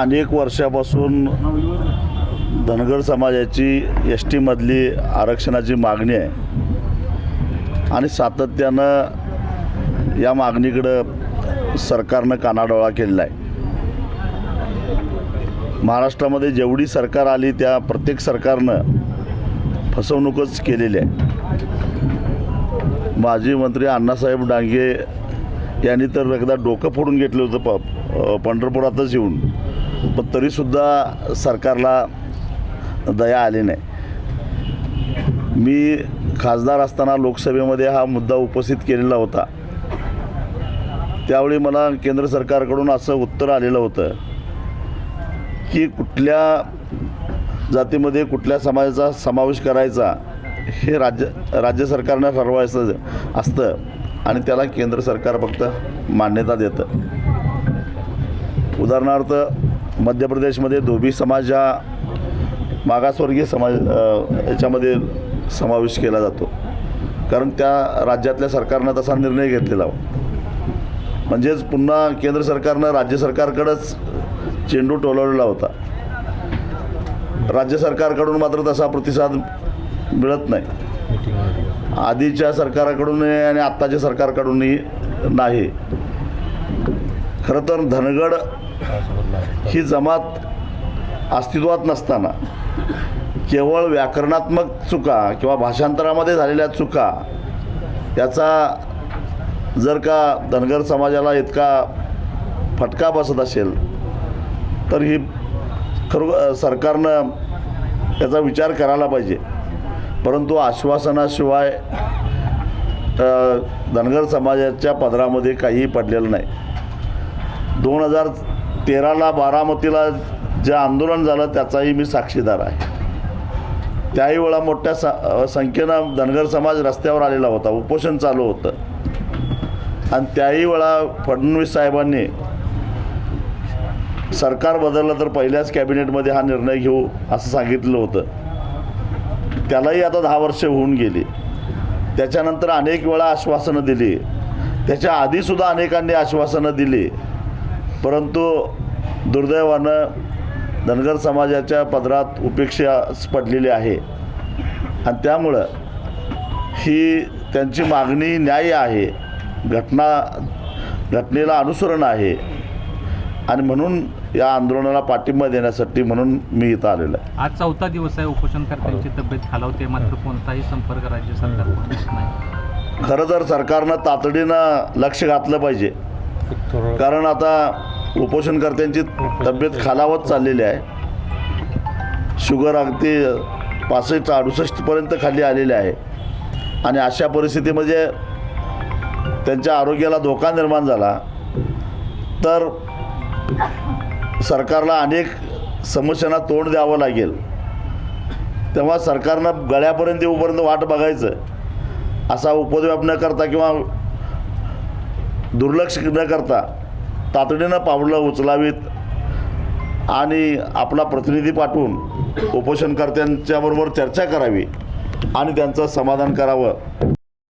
अनेक वर्षापासून धनगर समाजाची एस टीमधली आरक्षणाची मागणी आहे. आणि सातत्यानं या मागणीकडं सरकारनं कानाडोळा केलेला आहे. महाराष्ट्रामध्ये जेवढी सरकार आली त्या प्रत्येक सरकारनं फसवणूकच केलेली आहे. माजी मंत्री अण्णासाहेब डांगे यांनी तर एकदा डोकं फोडून घेतलं होतं प पंढरपुरातच येऊन. पण तरीसुद्धा सरकारला दया आली नाही. मी खासदार असताना लोकसभेमध्ये हा मुद्दा उपस्थित केलेला होता. त्यावेळी मला केंद्र सरकारकडून असं उत्तर आलेलं होतं की कुठल्या जातीमध्ये कुठल्या समाजाचा समावेश करायचा हे राज्य राज्य सरकारनं ठरवायचं असतं आणि त्याला केंद्र सरकार फक्त मान्यता देतं. उदाहरणार्थ मध्य प्रदेशमध्ये धोबी समाज हा मागासवर्गीय समाज याच्यामध्ये समावेश केला जातो. कारण त्या राज्यातल्या सरकारनं तसा निर्णय घेतलेला हो. म्हणजेच पुन्हा केंद्र सरकारनं राज्य सरकारकडंच चेंडू टोलवलेला होता. राज्य सरकारकडून मात्र तसा प्रतिसाद मिळत नाही. आधीच्या सरकारकडूनही आणि आत्ताच्या सरकारकडूनही नाही. खरं तर धनगड ही जमात अस्तित्वात नसताना केवळ व्याकरणात्मक चुका किंवा भाषांतरामध्ये झालेल्या चुका याचा जर का धनगर समाजाला इतका फटका बसत असेल तर ही खरो सरकारनं याचा विचार करायला पाहिजे. परंतु आश्वासनाशिवाय धनगर समाजाच्या पदरामध्ये काहीही पडलेलं नाही. दोन हजार तेराला बारामतीला जे आंदोलन झालं त्याचाही मी साक्षीदार आहे. त्याही वेळा मोठ्या स संख्येनं धनगर समाज रस्त्यावर आलेला होता उपोषण चालू होतं. आणि त्याही वेळा फडणवीस साहेबांनी सरकार बदललं तर पहिल्याच कॅबिनेटमध्ये हा निर्णय घेऊ असं सांगितलं होतं. त्यालाही आता दहा वर्ष होऊन गेली. त्याच्यानंतर अनेक वेळा आश्वासनं दिली. त्याच्या आधीसुद्धा अनेकांनी आश्वासनं दिली. परंतु दुर्दैवानं धनगर समाजाच्या पदरात उपेक्षाच पडलेली आहे. आणि त्यामुळं ही त्यांची मागणी न्याय आहे. घटना घटनेला अनुसरण आहे. आणि म्हणून या आंदोलनाला पाठिंबा देण्यासाठी म्हणून मी इथं आलेलो आहे. आज चौथा दिवस आहे. उपोषणकर्त्यांची तब्येत खालावते. मात्र कोणताही संपर्क राज्य होत नाही. खरं तर सरकारनं तातडीनं लक्ष घातलं पाहिजे. कारण आता उपोषणकर्त्यांची तब्येत खालावत चाललेली आहे. शुगर अगदी पासष्ट अडुसष्टपर्यंत खाली आलेली आहे. आणि अशा परिस्थितीमध्ये म्हणजे त्यांच्या आरोग्याला धोका निर्माण झाला. तर सरकारला अनेक समस्यांना तोंड द्यावं लागेल. तेव्हा सरकारनं गळ्यापर्यंत येऊपर्यंत वाट बघायचं. असा उपद्व्याप न करता किंवा दुर्लक्ष न करता तातडीनं पावलं उचलावीत आणि आपला प्रतिनिधी पाठवून उपोषणकर्त्यांच्याबरोबर चर्चा करावी आणि त्यांचं समाधान करावं.